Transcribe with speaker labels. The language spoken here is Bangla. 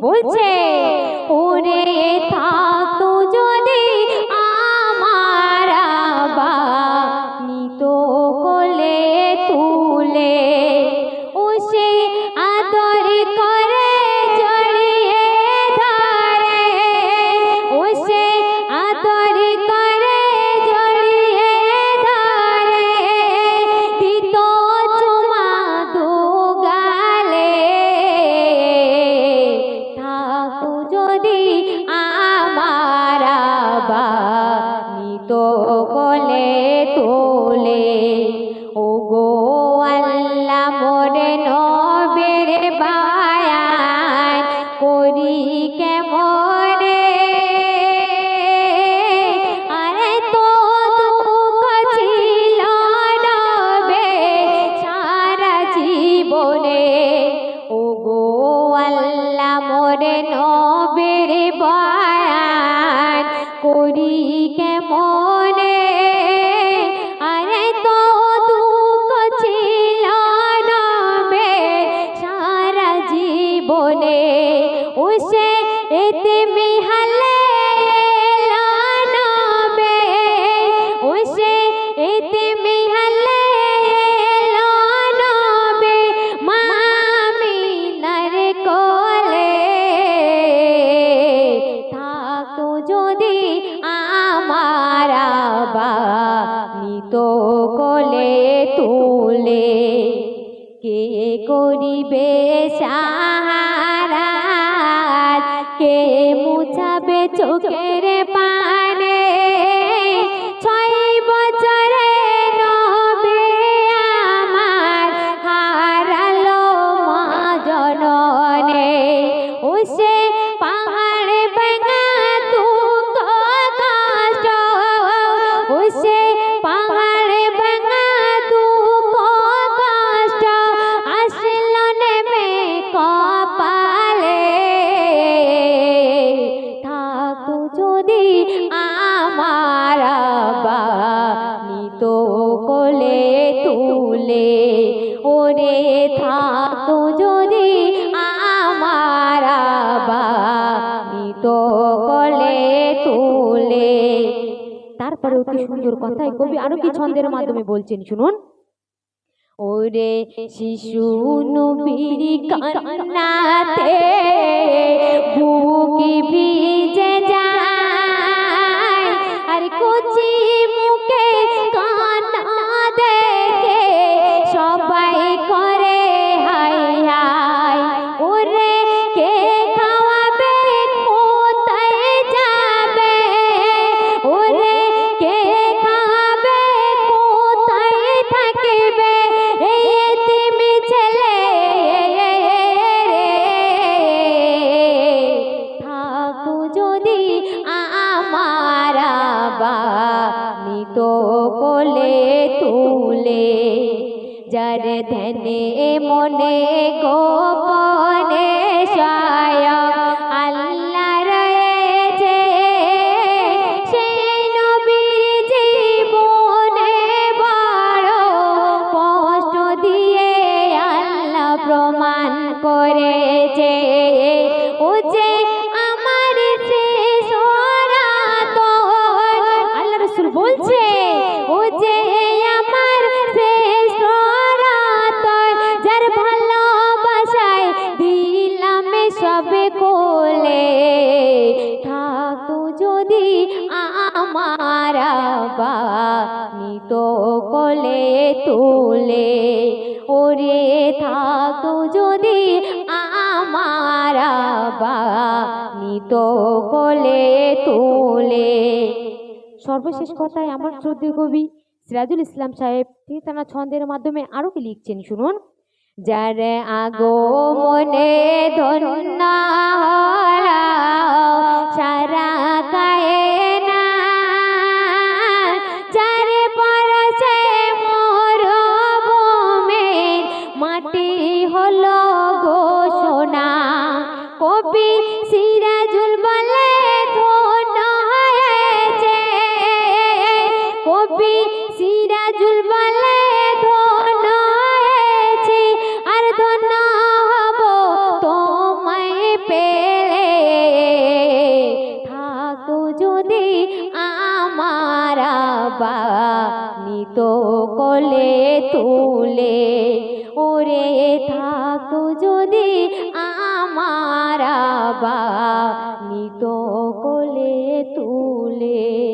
Speaker 1: বলছে মোরে নবের বয়ান করি কেমনে করিবে সাহারা কে মুছাবে চোখের তারপরে অতি সুন্দর কথায় কবি আরও কি ছন্দের মাধ্যমে বলছেন শুনুন। ওরে শিশু নবীর কান্নাতে যদি আমার নিত কোলে তুলে যার ধনে মনে গোপনে স্বয়ং নিত কোলে তুলে। ওরে থাকো যদি আমার নিত কোলে তুলে। সর্বশেষ কথায় আমার শ্রদ্ধেয় কবি সিরাজুল ইসলাম সাহেব, তিনি তার ছন্দের মাধ্যমে আরও কি লিখছেন শুনুন? যার আগো মনে ধন্য মাটি হল ঘোষণা। কবি সিরাজুল বলে ধন্য হয়েছে। কবি সিরাজুল বলে ধন্য আর ধন্য হব তোমায় পেলে। থাকো যদি আমার বা নিত কলে তুলে ওরে থাকো যদি আমার বা নিত কোলে তুলে।